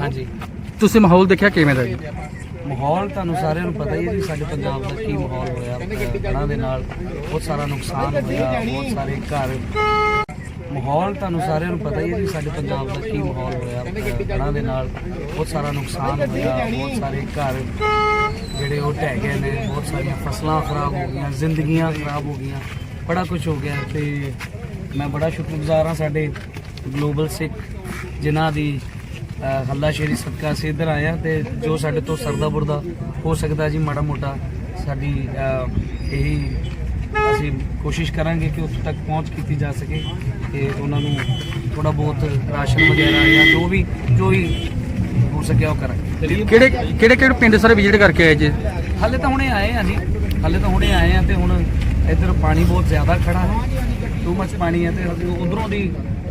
ਹਾਂਜੀ। ਤੁਸੀਂ ਮਾਹੌਲ ਦੇਖਿਆ ਕਿਵੇਂ ਦਾ ਜੀ? ਮਾਹੌਲ ਤੁਹਾਨੂੰ ਸਾਰਿਆਂ ਨੂੰ ਪਤਾ ਹੀ ਹੈ ਜੀ ਸਾਡੇ ਪੰਜਾਬ ਦਾ ਕੀ ਮਾਹੌਲ ਹੋਇਆ ਹੜ੍ਹਾਂ ਦੇ ਨਾਲ ਬਹੁਤ ਸਾਰਾ ਨੁਕਸਾਨ ਹੋਇਆ ਬਹੁਤ ਸਾਰੇ ਘਰ। ਮਾਹੌਲ ਤੁਹਾਨੂੰ ਸਾਰਿਆਂ ਨੂੰ ਪਤਾ ਹੀ ਹੈ ਜੀ ਸਾਡੇ ਪੰਜਾਬ ਦਾ ਕੀ ਮਾਹੌਲ ਹੋਇਆ ਹੜ੍ਹਾਂ ਦੇ ਨਾਲ ਬਹੁਤ ਸਾਰਾ ਨੁਕਸਾਨ ਹੋਇਆ ਬਹੁਤ ਸਾਰੇ ਘਰ ਜਿਹੜੇ ਉਹ ਢਹਿ ਗਏ ਨੇ ਬਹੁਤ ਸਾਰੀਆਂ ਫਸਲਾਂ ਖਰਾਬ ਹੋ ਗਈਆਂ ਜ਼ਿੰਦਗੀਆਂ ਖਰਾਬ ਹੋ ਗਈਆਂ ਬੜਾ ਕੁਝ ਹੋ ਗਿਆ ਤੇ ਮੈਂ ਬੜਾ ਸ਼ੁਕਰਗੁਜ਼ਾਰ ਹਾਂ ਸਾਡੇ ਗਲੋਬਲ ਸਿੱਖ ਜਿਨ੍ਹਾਂ ਦੀ ਅ, ਹੱਲਾਸ਼ੇਰੀ ਸਦਕਾ ਅਸੀਂ ਇੱਧਰ ਆਏ ਹਾਂ ਤੇ ਜੋ ਸਾਡੇ ਤੋਂ ਸਰਦਾ ਬੁਰਦਾ ਹੋ ਸਕਦਾ ਜੀ ਮਾੜਾ ਮੋਟਾ ਸਾਡੀ ਇਹੀ ਅਸੀਂ ਕੋਸ਼ਿਸ਼ ਕਰਾਂਗੇ ਕਿ ਉੱਥੇ ਤੱਕ ਪਹੁੰਚ ਕੀਤੀ ਜਾ ਸਕੇ ਤੇ ਉਹਨਾਂ ਨੂੰ ਥੋੜਾ ਬਹੁਤ ਰਾਸ਼ਨ ਵਗੈਰਾ ਜਾਂ ਜੋ ਵੀ ਜੋ ਵੀ ਹੋ ਸਕਿਆ ਉਹ ਕਰਾਂਗੇ। ਕਿਹੜੇ ਕਿਹੜੇ ਕਿਹੜੇ ਪਿੰਡ ਸਾਰੇ ਵਿਜ਼ਿਟ ਕਰਕੇ ਆਏ ਜੀ? ਹਾਲੇ ਤਾਂ ਹੁਣੇ ਆਏ ਆ ਜੀ ਹਾਲੇ ਤਾਂ ਹੁਣੇ ਆਏ ਆ ਤੇ ਹੁਣ ਇੱਧਰ ਪਾਣੀ ਬਹੁਤ ਜ਼ਿਆਦਾ ਖੜਾ ਹੈ ਟੂ ਮੱਚ ਪਾਣੀ ਹੈ ਤੇ ਉਧਰੋਂ ਦੀ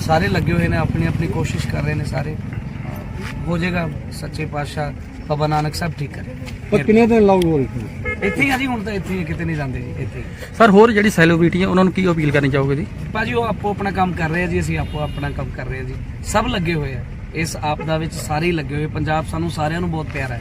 ਸਾਰੇ ਲੱਗੇ ਹੋਏ ਨੇ ਆਪਣੀ ਆਪਣੀ ਕੋਸ਼ਿਸ਼ ਕਰ ਰਹੇ ਨੇ ਸਾਰੇ। ਹੋ ਜਾਏਗਾ ਸੱਚੇ ਪਾਤਸ਼ਾਹ ਬਾਬਾ ਨਾਨਕ ਸਾਹਿਬ ਠੀਕ ਕਰੇ। ਪਰ ਕਿੰਨੇ ਦਿਨ ਲਾਉਗੇ ਇੱਥੇ ਹੀ ਆ ਜੀ ਹੁਣ ਤਾਂ ਇੱਥੇ ਹੀ ਆ, ਕਿਤੇ ਨਹੀਂ ਜਾਂਦੇ ਜੀ ਇੱਥੇ ਹੀ। ਸਰ ਹੋਰ ਜਿਹੜੀ ਸੈਲੀਬ੍ਰਿਟੀ ਹੈ ਉਹਨਾਂ ਨੂੰ ਕੀ ਅਪੀਲ ਕਰਨੀ ਚਾਹੋਗੇ ਜੀ? ਭਾਜੀ ਉਹ ਆਪੋ ਆਪਣਾ ਕੰਮ ਕਰ ਰਹੇ ਆ ਜੀ ਅਸੀਂ ਆਪੋ ਆਪਣਾ ਕੰਮ ਕਰ ਰਹੇ ਆ ਜੀ। ਸਭ ਲੱਗੇ ਹੋਏ ਆ। ਇਸ ਆਪਦਾ ਵਿੱਚ ਸਾਰੇ ਹੀ ਲੱਗੇ ਹੋਏ ਪੰਜਾਬ ਸਾਨੂੰ ਸਾਰਿਆਂ ਨੂੰ ਬਹੁਤ ਪਿਆਰਾ ਹੈ।